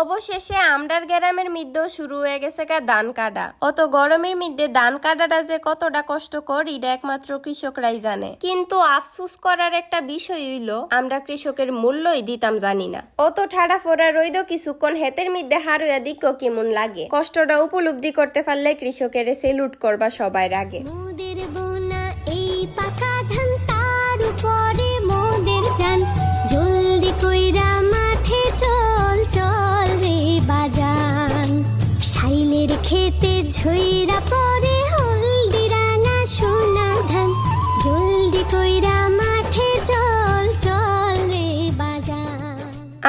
অবশেষে আমডার গ্রামের মধ্যেও শুরু হয়ে গেছে গা ধান কাটা। অত গরমের মধ্যে ধান কাটাটা যে কতটা কষ্টকর, এটা একমাত্র কৃষকরাই জানে। কিন্তু আফসুস করার একটা বিষয় হইল, আমরা কৃষকের মূল্যই দিতাম জানি না। অত ঠাড়া ফোড়া রইদ কিছুক্ষণ হেতের মধ্যে হারুয়া দিক কেমন লাগে। কষ্টটা উপলব্ধি করতে পারলে কৃষকের সেলুট করবা সবাই আগে। মোদের এই পাকা ধান, তার উপরে মোদের জান ঝইরা পরে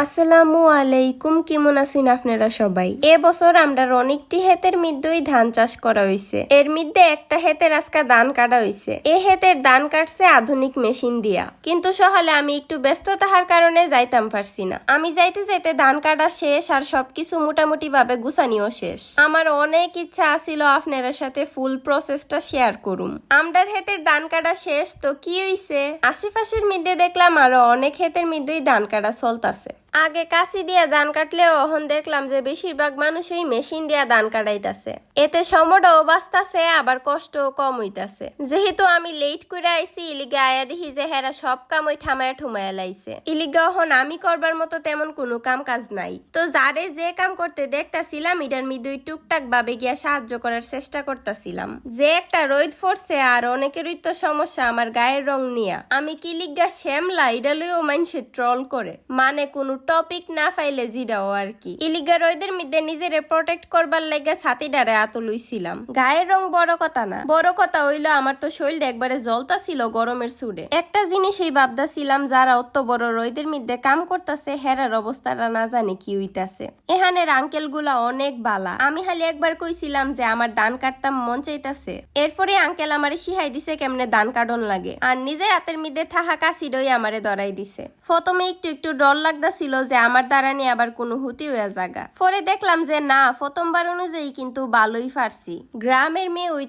আসসালামু আলাইকুম, কেমন আছেন আপনারা সবাই? এবছর আমরা অনেকটি হেতের মধ্যেই ধান চাষ করা হয়েছে এর মধ্যে একটা হেতের আজকে ধান কাটা হয়েছে এ হেতের ধান কাটছে আধুনিক মেশিন দিয়া। কিন্তু সকালে আমি একটু ব্যস্ত তাহার কারণে যাইতাম পারছি না। আমি যাইতে যাইতে ধান কাটা শেষ আর সবকিছু মোটামুটি ভাবে গুছানিও শেষ। আমার অনেক ইচ্ছা আছিল আপনারা সাথে ফুল প্রসেসটা শেয়ার করুম। আমরার হেতের ধান কাটা শেষ তো কি হইছে? আশেপাশের মধ্যে দেখলাম আরও অনেক হেতের মধ্যেই ধান কাটা চলতাছে। আগে কাশি দিয়া ধান কাটলেও এখন দেখলাম যে বেশিরভাগ মানুষই মেশিন দিয়া ধান কাটাইতাছে। এতে সময়টাও বাঁচতাছে, আবার কষ্টও কম হইতাছে। যেহেতু আমি লেট করে আইছি, ইলিগা আয়া দেখি যে হেরা সব কাম ওই ঠামায়া ঠুমায়া লাইছে। ইলিগা এখন আমি করবার মতো তেমন কোনো কাম কাজ নাই। তো যারে যে কাম করতে দেখতাছিলাম ইটার মৃদুই টুকটাক ভাবে গিয়া সাহায্য করার চেষ্টা করতাছিলাম। যে একটা রোদ ফোরছে আর অনেকেরই তো সমস্যা আমার গায়ের রং নিয়া। আমি কি লিগা শ্যামলা এটা লইও মানুষে ট্রল করে। মানে কোনো টপিক না পাইলে জিরাও আর কি ইলিগা রোদের মধ্যে নিজেরে প্রটেক্ট করবার লাগে ছাতিডারে আত লইছিলাম। গায়ের রং বড় কথা না। বড় কথা হইল আমার তো শরীরটা একবারে জ্বলতা ছিল গরমের সুরে। একটা জিনিসই ভাবদা ছিলাম যারা অত বড় রোদের মধ্যে কাম করতেছে, হেরার অবস্থাটা না জানি কি হইতাছে। এখানের আঙ্কেলগুলা অনেক বালা। আমি খালি একবার কইছিলাম যে আমার দান কাটতাম মন চাইতাছে। এরপরে আঙ্কেল আমারে শিহাই দিছে কেমনে দান কাটন লাগে। আর নিজের হাতের মধ্যে থাহা কাশিডই আমারে ধরাই দিছে। প্রথমে একটু একটু ডর লাগতাছিল যে আমার দ্বারা নিয়ে আবার কোনো হুতি হয়ে জাগা পরে দেখলাম যে না, প্রথমবার অনুযায়ী কিন্তু ভালোই পারছি। গ্রামের মেয়ে ওই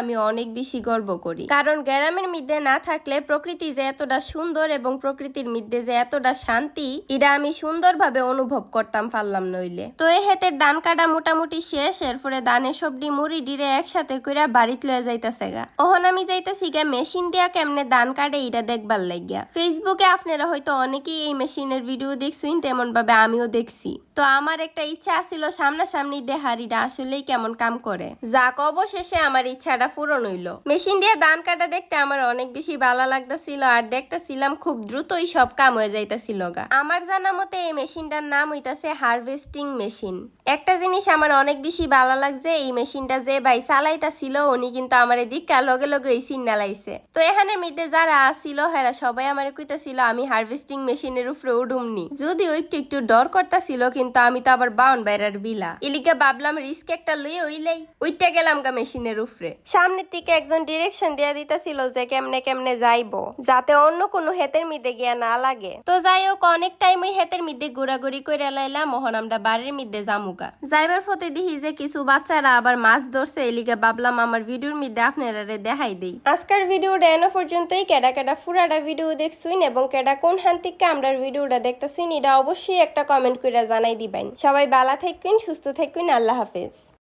আমি অনেক বেশি গর্ব করি। কারণ গ্রামের মধ্যে না থাকলে প্রকৃতি যে এতটা সুন্দর এবং প্রকৃতির মধ্যে যে এতটা শান্তি, এটা আমি সুন্দরভাবে অনুভব করতাম পারলাম নইলে। তো এ হেতের দান কাটা মোটামুটি শেষ, এরপরে দানের সবডি মুড়ি ডিরে একসাথে কইরা বাড়িতে লয়ে যাইতাছে গা। ওহন আমি যাইতাছি গা মেশিন দিয়া কেমনে দান কাটে, এটা দেখবার লাগিয়া। ফেসবুকে আপনারা হয়তো অনেকেই এই মেশিনের ভিডিও দেখছেন। তেমন ভাবে আমিও দেখছি। তো আমার একটা ইচ্ছা ছিল সামনাসামনি দেহার এটা আসলেই কেমন কাম করে। যাক, অবশেষে আমার ইচ্ছাটা পূরণ হইল। মেশিন দিয়ে ধান কাটা দেখতে আমার অনেক বেশি ভালো লাগতেছিল আর দেখতেছিলাম খুব দ্রুতই সব কাম হয়ে যাইতেছিল গা। আমার জানা মতে এই মেশিনটার নাম হইতাছে হারভেস্টিং মেশিন। একটা জিনিস আমার অনেক বেশি ভালো লাগছে, এই মেশিনটা যে ভাই চালাইতাছিল, উনি কিন্তু আমার এদিকে লগে লগে এই সিন লাইছে তো এখানে মধ্যে যারা আসছিল হেরা সবাই আমার কইতাছিল, আমি হারভেস্টিং মেশিনের উপরে উডুমনি যদি ওই একটু একটু ডর করতাছিল কিন্তু আমি তো আবার বাউন বাইরার বিলা। এলিকা ভাবলাম, রিস্ক একটা লই ওইলাই ওইটা গেলাম গা মেশিনের উপরে। সামনের দিকে একজন ডিরেকশন দিয়া দিতাছিল যে কেমনে কেমনে যাইবো, যাতে অন্য কোনো হেতের মিদে গিয়া না লাগে। তো যাই হোক অনেক টাইম ওই হেতের মিদে ঘোরাঘুরি করে লাইলাম মোহন আমরা বাড়ির মিদে জামুগা যাইবার ফতে দেখি যে কিছু বাচ্চারা আবার মাছ ধরছে। এলিকা ভাবলাম, আমার ভিডিওর মিদে আপনারা দেখাই দেই। আজকের ভিডিওটা এনো পর্যন্তই। কেডা কেডা ফুরাটা ভিডিও দেখছুন এবং কেডা কোন হান আমরা ভিডিওটা দেখতেছুন এটা অবশ্যই একটা কমেন্ট করে জানাই দিবেন। সবাই বালা থাকুন সুস্থ থাকুন আল্লাহ হাফেজ।